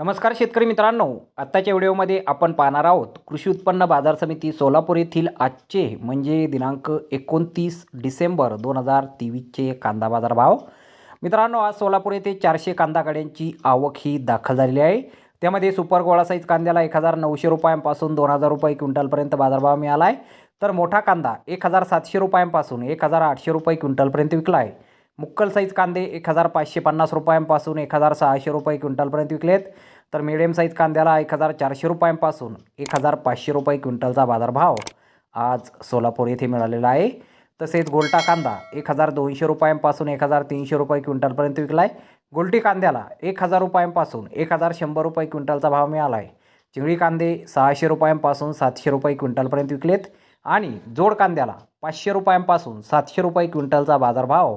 नमस्कार शेतकरी मित्रांनो. आत्ताच्या व्हिडिओमध्ये आपण पाहणार आहोत कृषी उत्पन्न बाजार समिती सोलापूर येथील आजचे म्हणजे दिनांक एकोणतीस डिसेंबर दोन हजार तेवीसचे कांदा बाजार भाव. मित्रांनो आज सोलापूर येथे चारशे कांदा गाड्यांची आवक ही दाखल झालेली आहे. त्यामध्ये सुपर गोळा साईज कांद्याला एक हजार नऊशे रुपयांपासून दोन हजार रुपये क्विंटलपर्यंत बाजारभाव मिळाला आहे. तर मोठा कांदा एक हजार सातशे रुपयांपासून एक हजार आठशे रुपये क्विंटलपर्यंत विकला आहे. मुक्कल साईज कांदे एक हजार पाचशे पन्नास रुपयांपासून एक हजार सहाशे रुपये क्विंटलपर्यंत विकलेत. तर मिडियम साईज कांद्याला एक हजार चारशे रुपयांपासून एक हजार पाचशे रुपये क्विंटलचा बाजारभाव आज सोलापूर येथे मिळालेला आहे. तसेच गोल्टा कांदा एक हजार दोनशे रुपयांपासून एक हजार तीनशे रुपये क्विंटलपर्यंत विकला आहे गोल्टी कांद्याला एक हजार रुपयांपासून एक हजार शंभर रुपये क्विंटलचा भाव मिळाला आहे चिंगळी कांदे सहाशे रुपयांपासून सातशे रुपये क्विंटलपर्यंत विकलेत. आणि जोड कांद्याला पाचशे रुपयांपासून सातशे रुपये क्विंटलचा बाजारभाव